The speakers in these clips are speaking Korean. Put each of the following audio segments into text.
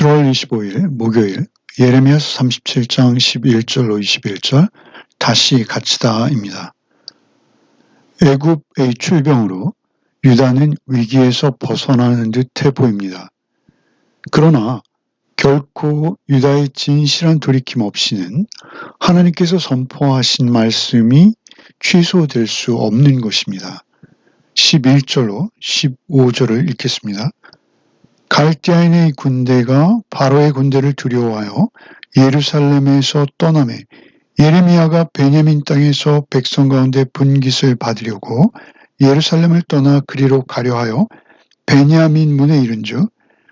7월 25일 목요일 예레미야서 37장 11절로 21절 다시 같이다입니다. 애굽의 출병으로 유다는 위기에서 벗어나는 듯해 보입니다. 그러나 결코 유다의 진실한 돌이킴 없이는 하나님께서 선포하신 말씀이 취소될 수 없는 것입니다. 11절로 15절을 읽겠습니다. 갈대아인의 군대가 바로의 군대를 두려워하여 예루살렘에서 떠남에 예레미야가 베냐민 땅에서 백성 가운데 분깃을 받으려고 예루살렘을 떠나 그리로 가려 하여 베냐민 문에 이른즉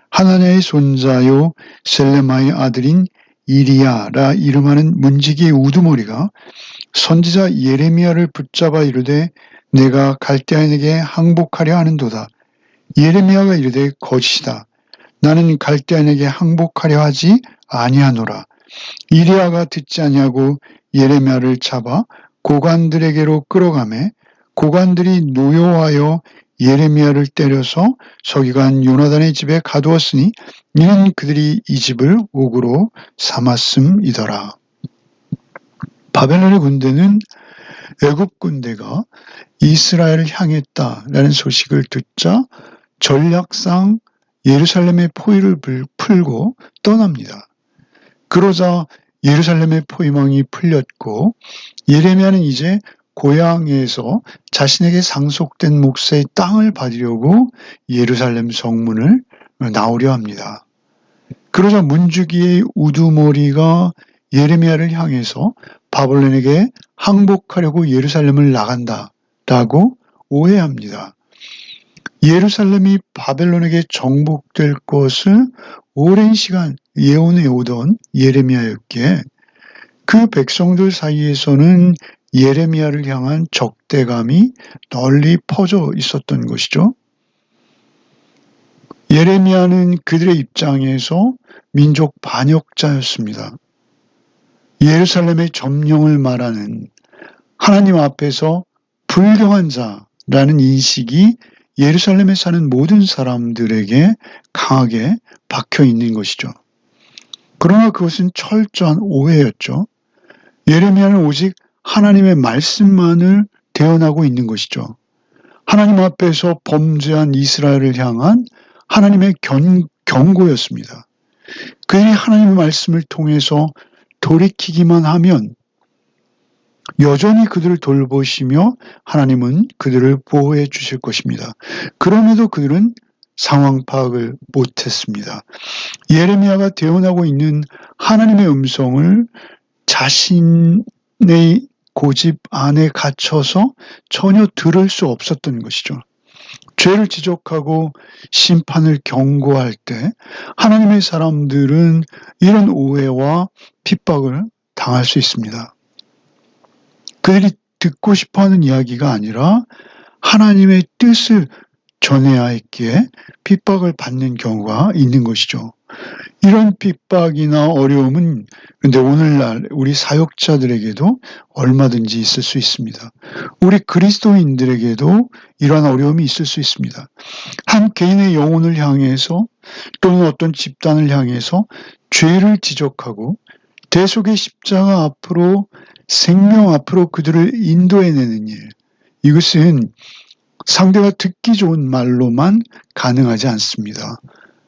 하나냐의 손자요 셀레마의 아들인 이리야라 이름하는 문지기의 우두머리가 선지자 예레미야를 붙잡아 이르되 내가 갈대아인에게 항복하려 하는도다. 예레미야가 이르되 거짓이다. 나는 갈대아인에게 항복하려 하지 아니하노라. 이리야가 듣지 아니하고 예레미야를 잡아 고관들에게로 끌어가매 고관들이 노여워하여 예레미야를 때려서 서기관 요나단의 집에 가두었으니 이는 그들이 이 집을 옥으로 삼았음이더라. 바벨론의 군대는 애굽 군대가 이스라엘을 향했다라는 소식을 듣자 전략상 예루살렘의 포위를 풀고 떠납니다. 그러자 예루살렘의 포위망이 풀렸고 예레미야는 이제 고향에서 자신에게 상속된 몫의 땅을 받으려고 예루살렘 성문을 나오려 합니다. 그러자 문주기의 우두머리가 예레미야를 향해서 바벨론에게 항복하려고 예루살렘을 나간다라고 오해합니다. 예루살렘이 바벨론에게 정복될 것을 오랜 시간 예언해 오던 예레미야였기에 그 백성들 사이에서는 예레미야를 향한 적대감이 널리 퍼져 있었던 것이죠. 예레미야는 그들의 입장에서 민족 반역자였습니다. 예루살렘의 점령을 말하는 하나님 앞에서 불경한 자라는 인식이 예루살렘에 사는 모든 사람들에게 강하게 박혀 있는 것이죠. 그러나 그것은 철저한 오해였죠. 예레미야는 오직 하나님의 말씀만을 대언하고 있는 것이죠. 하나님 앞에서 범죄한 이스라엘을 향한 하나님의 견, 경고였습니다. 그들이 하나님의 말씀을 통해서 돌이키기만 하면 여전히 그들을 돌보시며 하나님은 그들을 보호해 주실 것입니다. 그럼에도 그들은 상황 파악을 못했습니다. 예레미야가 대언하고 있는 하나님의 음성을 자신의 고집 안에 갇혀서 전혀 들을 수 없었던 것이죠. 죄를 지적하고 심판을 경고할 때 하나님의 사람들은 이런 오해와 핍박을 당할 수 있습니다. 그들이 듣고 싶어 하는 이야기가 아니라 하나님의 뜻을 전해야 했기에 핍박을 받는 경우가 있는 것이죠. 이런 핍박이나 어려움은 근데 오늘날 우리 사역자들에게도 얼마든지 있을 수 있습니다. 우리 그리스도인들에게도 이러한 어려움이 있을 수 있습니다. 한 개인의 영혼을 향해서 또는 어떤 집단을 향해서 죄를 지적하고 대속의 십자가 앞으로 생명 앞으로 그들을 인도해내는 일. 이것은 상대가 듣기 좋은 말로만 가능하지 않습니다.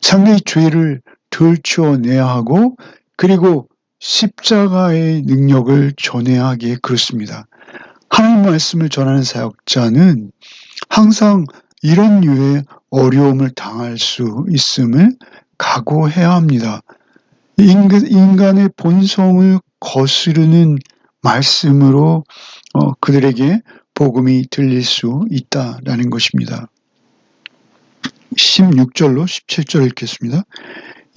상대의 죄를 들추어내야 하고 그리고 십자가의 능력을 전해야 하기에 그렇습니다. 하나님 말씀을 전하는 사역자는 항상 이런 류의 어려움을 당할 수 있음을 각오해야 합니다. 인간의 본성을 거스르는 말씀으로 어, 그들에게 복음이 들릴 수 있다라는 것입니다. 16절로 17절 읽겠습니다.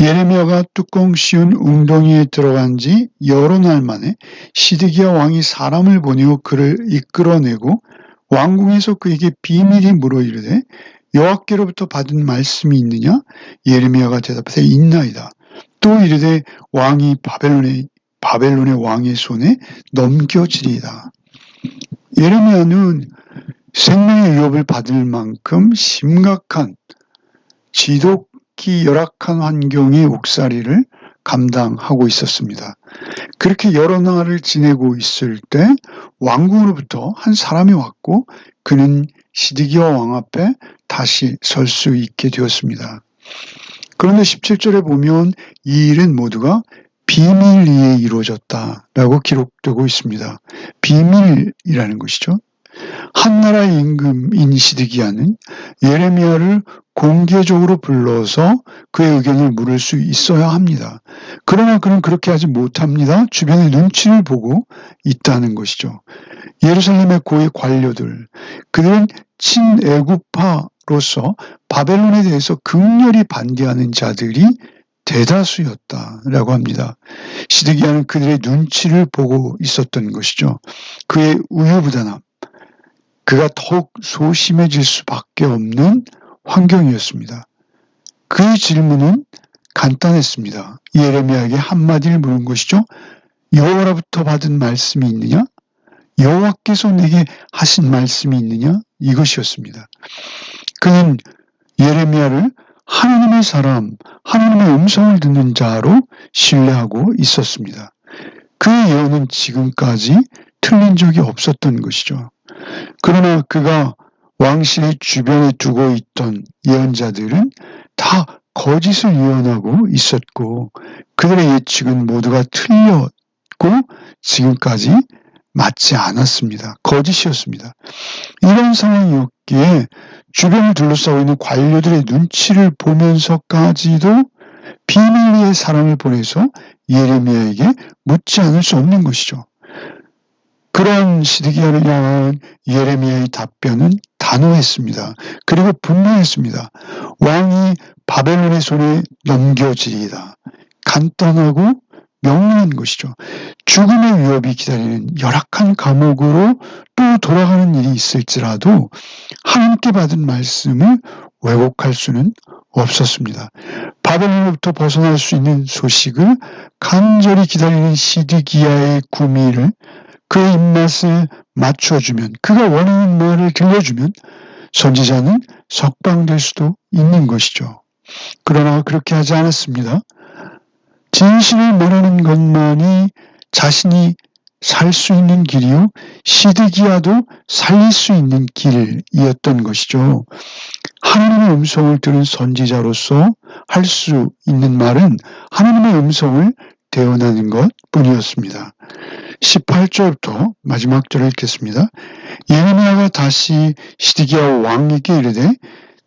예레미야가 뚜껑 씌운 웅덩이에 들어간 지 여러 날 만에 시드기야 왕이 사람을 보내어 그를 이끌어내고 왕궁에서 그에게 비밀이 물어 이르되 여호와께로부터 받은 말씀이 있느냐 예레미야가 대답하되 있나이다 또 이르되 왕이 바벨론의 바벨론의 왕의 손에 넘겨지리이다 예레미야는 생명의 위협을 받을 만큼 심각한 지독 극히 열악한 환경의 옥살이를 감당하고 있었습니다. 그렇게 여러 날을 지내고 있을 때 왕궁으로부터 한 사람이 왔고 그는 시드기야 왕 앞에 다시 설 수 있게 되었습니다. 그런데 17절에 보면 이 일은 모두가 비밀리에 이루어졌다라고 기록되고 있습니다. 비밀이라는 것이죠. 한나라의 임금인 시드기야는 예레미야를 공개적으로 불러서 그의 의견을 물을 수 있어야 합니다. 그러나 그는 그렇게 하지 못합니다. 주변의 눈치를 보고 있다는 것이죠. 예루살렘의 고위 관료들, 그들은 친애국파로서 바벨론에 대해서 극렬히 반대하는 자들이 대다수였다라고 합니다. 시드기야는 그들의 눈치를 보고 있었던 것이죠. 그의 우유부단함, 그가 더욱 소심해질 수밖에 없는 환경이었습니다. 그 질문은 간단했습니다. 예레미야에게 한마디를 물은 것이죠. 여호와로부터 받은 말씀이 있느냐? 여호와께서 내게 하신 말씀이 있느냐? 이것이었습니다. 그는 예레미야를 하나님의 사람, 하나님의 음성을 듣는 자로 신뢰하고 있었습니다. 그 예언은 지금까지 틀린 적이 없었던 것이죠. 그러나 그가 왕실의 주변에 두고 있던 예언자들은 다 거짓을 예언하고 있었고 그들의 예측은 모두가 틀렸고 지금까지 맞지 않았습니다. 거짓이었습니다. 이런 상황이었기에 주변을 둘러싸고 있는 관료들의 눈치를 보면서까지도 비밀리의 사람을 보내서 예레미야에게 묻지 않을 수 없는 것이죠. 그런 시드기야를 향한 예레미야의 답변은 단호했습니다. 그리고 분명했습니다. 왕이 바벨론의 손에 넘겨지리이다. 간단하고 명료한 것이죠. 죽음의 위협이 기다리는 열악한 감옥으로 또 돌아가는 일이 있을지라도 하나님께 받은 말씀을 왜곡할 수는 없었습니다. 바벨론으로부터 벗어날 수 있는 소식을 간절히 기다리는 시드기야의 구미를 그의 입맛을 맞춰주면 그가 원하는 말을 들려주면 선지자는 석방될 수도 있는 것이죠. 그러나 그렇게 하지 않았습니다. 진실을 모르는 것만이 자신이 살 수 있는 길이요 시드기야도 살릴 수 있는 길이었던 것이죠. 하나님의 음성을 들은 선지자로서 할 수 있는 말은 하나님의 음성을 대언하는 것 뿐이었습니다. 18절부터 마지막 절을 읽겠습니다. 예레미야가 다시 시드기야 왕에게 이르되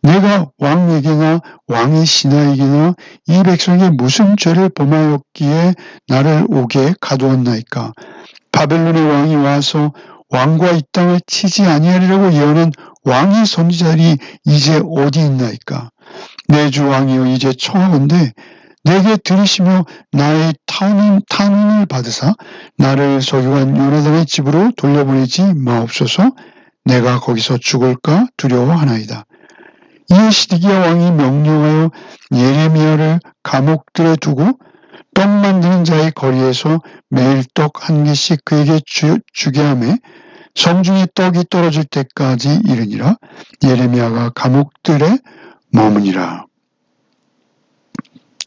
내가 왕에게나 왕의 신하에게나 이 백성에게 무슨 죄를 범하였기에 나를 오게 가두었나이까? 바벨론의 왕이 와서 왕과 이 땅을 치지 아니하리라고 예언한 왕의 선지자들이 이제 어디 있나이까? 내 주 왕이여 이제 청하건대 내게 들으시며 나의 탄원, 탄원을 받으사 나를 소유한 요나단의 집으로 돌려보내지 마옵소서. 내가 거기서 죽을까 두려워하나이다. 이에 시드기야 왕이 명령하여 예레미야를 감옥들에 두고 떡 만드는 자의 거리에서 매일 떡 한 개씩 그에게 주, 주게 하며 성중에 떡이 떨어질 때까지 이르니라 예레미야가 감옥들에 머무니라.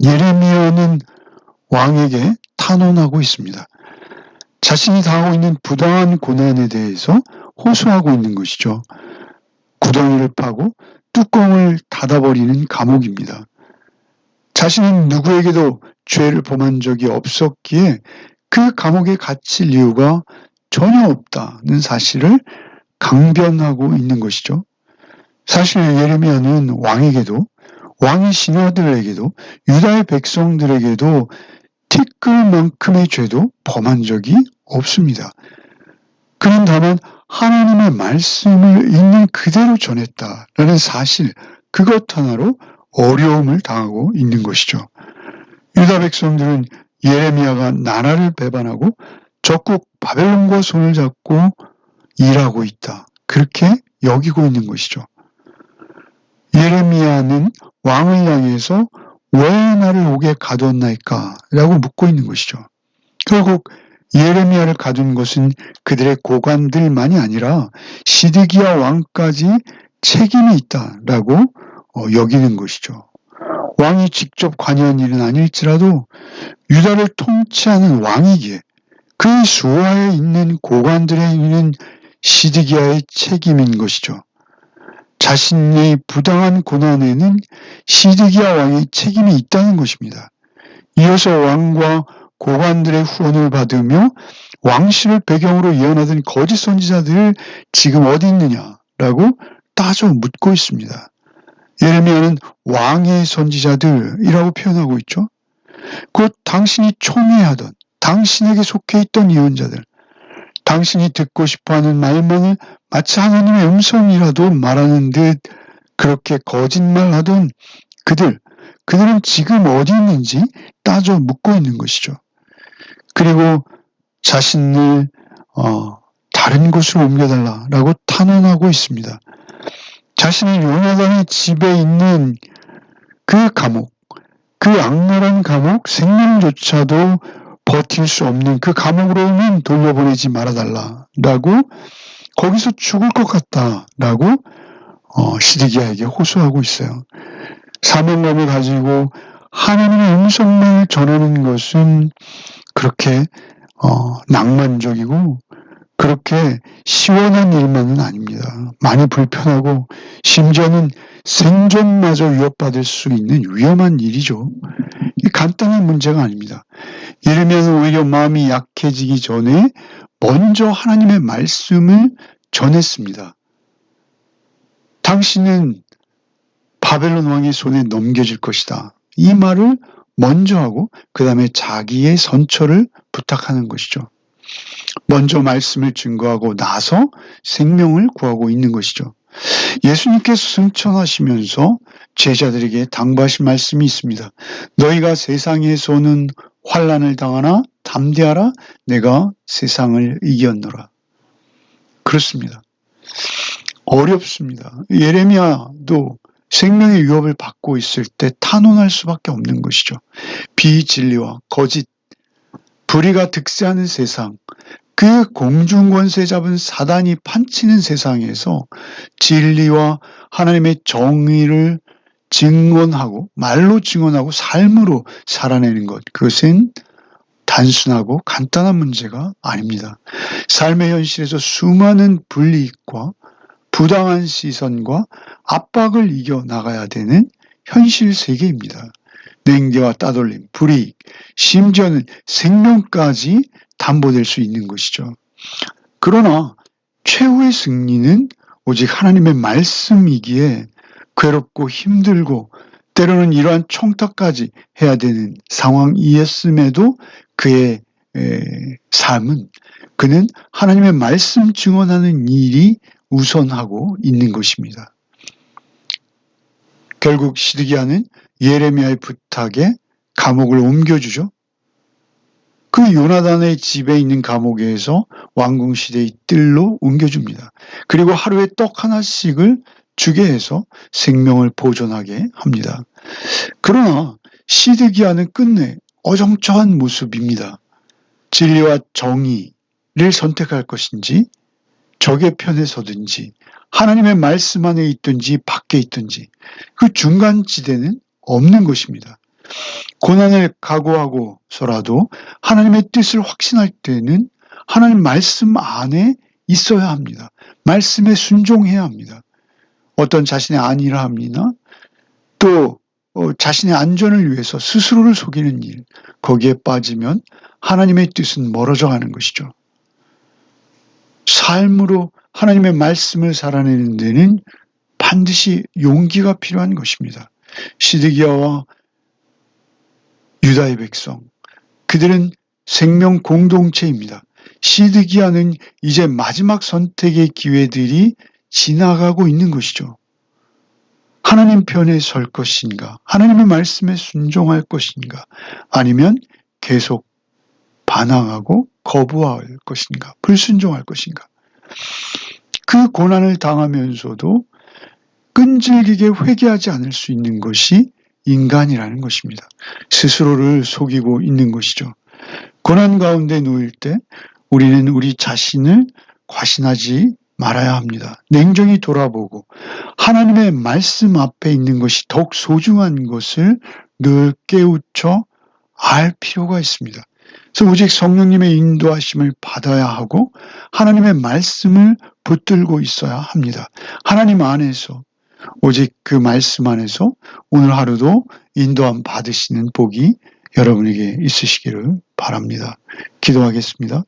예레미야는 왕에게 탄원하고 있습니다. 자신이 당하고 있는 부당한 고난에 대해서 호소하고 있는 것이죠. 구덩이를 파고 뚜껑을 닫아버리는 감옥입니다. 자신은 누구에게도 죄를 범한 적이 없었기에 그 감옥에 갇힐 이유가 전혀 없다는 사실을 강변하고 있는 것이죠. 사실 예레미야는 왕에게도 왕의 신하들에게도 유다의 백성들에게도 티끌만큼의 죄도 범한 적이 없습니다. 그는 다만 하나님의 말씀을 있는 그대로 전했다라는 사실 그것 하나로 어려움을 당하고 있는 것이죠. 유다 백성들은 예레미야가 나라를 배반하고 적국 바벨론과 손을 잡고 일하고 있다. 그렇게 여기고 있는 것이죠. 예레미야는 왕을 향해서 왜 나를 오게 가두었나이까? 라고 묻고 있는 것이죠. 결국 예레미야를 가둔 것은 그들의 고관들만이 아니라 시드기야 왕까지 책임이 있다라고 어, 여기는 것이죠. 왕이 직접 관여한 일은 아닐지라도 유다를 통치하는 왕이기에 그 수하에 있는 고관들의 일은 시드기야의 책임인 것이죠. 자신의 부당한 고난에는 시드기야 왕의 책임이 있다는 것입니다. 이어서 왕과 고관들의 후원을 받으며 왕실을 배경으로 예언하던 거짓 선지자들을 지금 어디 있느냐라고 따져 묻고 있습니다. 예레미야는 왕의 선지자들이라고 표현하고 있죠. 곧 당신이 총애하던 당신에게 속해 있던 예언자들, 당신이 듣고 싶어하는 말만을 마치 하나님의 음성이라도 말하는 듯 그렇게 거짓말하던 그들, 그들은 지금 어디 있는지 따져 묻고 있는 것이죠. 그리고 자신을 어, 다른 곳으로 옮겨달라라고 탄원하고 있습니다. 자신이 요나단의 집에 있는 그 감옥, 그 악랄한 감옥, 생명조차도 버틸 수 없는 그 감옥으로는 돌려보내지 말아달라라고 거기서 죽을 것 같다라고 어, 시드기야에게 호소하고 있어요. 사명감을 가지고 하나님의 음성만을 전하는 것은 그렇게 어, 낭만적이고 그렇게 시원한 일만은 아닙니다. 많이 불편하고 심지어는 생존마저 위협받을 수 있는 위험한 일이죠. 간단한 문제가 아닙니다. 예레미야는 오히려 마음이 약해지기 전에 먼저 하나님의 말씀을 전했습니다. 당신은 바벨론 왕의 손에 넘겨질 것이다. 이 말을 먼저 하고 그 다음에 자기의 선처를 부탁하는 것이죠. 먼저 말씀을 증거하고 나서 생명을 구하고 있는 것이죠. 예수님께서 승천하시면서 제자들에게 당부하신 말씀이 있습니다. 너희가 세상에서는 환란을 당하나 담대하라 내가 세상을 이겼노라. 그렇습니다. 어렵습니다. 예레미야도 생명의 위협을 받고 있을 때 탄원할 수밖에 없는 것이죠. 비진리와 거짓, 불의가 득세하는 세상, 그 공중권세 잡은 사단이 판치는 세상에서 진리와 하나님의 정의를 증언하고 말로 증언하고 삶으로 살아내는 것 그것은 단순하고 간단한 문제가 아닙니다. 삶의 현실에서 수많은 불이익과 부당한 시선과 압박을 이겨 나가야 되는 현실 세계입니다. 냉대와 따돌림, 불이익, 심지어는 생명까지 담보될 수 있는 것이죠. 그러나 최후의 승리는 오직 하나님의 말씀이기에 괴롭고 힘들고 때로는 이러한 청탁까지 해야 되는 상황이었음에도 그의 삶은 그는 하나님의 말씀 증언하는 일이 우선하고 있는 것입니다. 결국 시드기야는 예레미야의 부탁에 감옥을 옮겨주죠. 그 요나단의 집에 있는 감옥에서 왕궁 시대의 뜰로 옮겨줍니다. 그리고 하루에 떡 하나씩을 주게 해서 생명을 보존하게 합니다. 그러나 시드기야는 끝내 어정쩡한 모습입니다. 진리와 정의를 선택할 것인지 적의 편에 서든지 하나님의 말씀 안에 있든지 밖에 있든지 그 중간 지대는 없는 것입니다. 고난을 각오하고서라도 하나님의 뜻을 확신할 때는 하나님 말씀 안에 있어야 합니다. 말씀에 순종해야 합니다. 어떤 자신의 안일함이나 또 어, 자신의 안전을 위해서 스스로를 속이는 일, 거기에 빠지면 하나님의 뜻은 멀어져 가는 것이죠. 삶으로 하나님의 말씀을 살아내는 데는 반드시 용기가 필요한 것입니다. 시드기야와 유다의 백성, 그들은 생명 공동체입니다. 시드기야는 이제 마지막 선택의 기회들이 지나가고 있는 것이죠. 하나님 편에 설 것인가? 하나님의 말씀에 순종할 것인가? 아니면 계속 반항하고 거부할 것인가? 불순종할 것인가? 그 고난을 당하면서도 끈질기게 회개하지 않을 수 있는 것이 인간이라는 것입니다. 스스로를 속이고 있는 것이죠. 고난 가운데 놓일 때 우리는 우리 자신을 과신하지 말아야 합니다. 냉정히 돌아보고 하나님의 말씀 앞에 있는 것이 더욱 소중한 것을 늘 깨우쳐 알 필요가 있습니다. 그래서 오직 성령님의 인도하심을 받아야 하고 하나님의 말씀을 붙들고 있어야 합니다. 하나님 안에서 오직 그 말씀 안에서 오늘 하루도 인도함 받으시는 복이 여러분에게 있으시기를 바랍니다. 기도하겠습니다.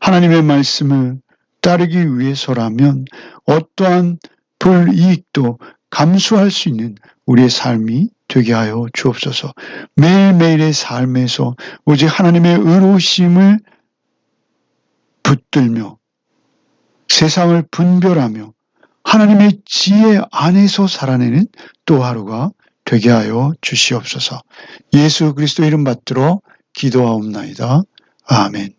하나님의 말씀을 따르기 위해서라면 어떠한 불이익도 감수할 수 있는 우리의 삶이 되게 하여 주옵소서. 매일매일의 삶에서 오직 하나님의 의로우심을 붙들며 세상을 분별하며 하나님의 지혜 안에서 살아내는 또 하루가 되게 하여 주시옵소서. 예수 그리스도 이름 받들어 기도하옵나이다. 아멘.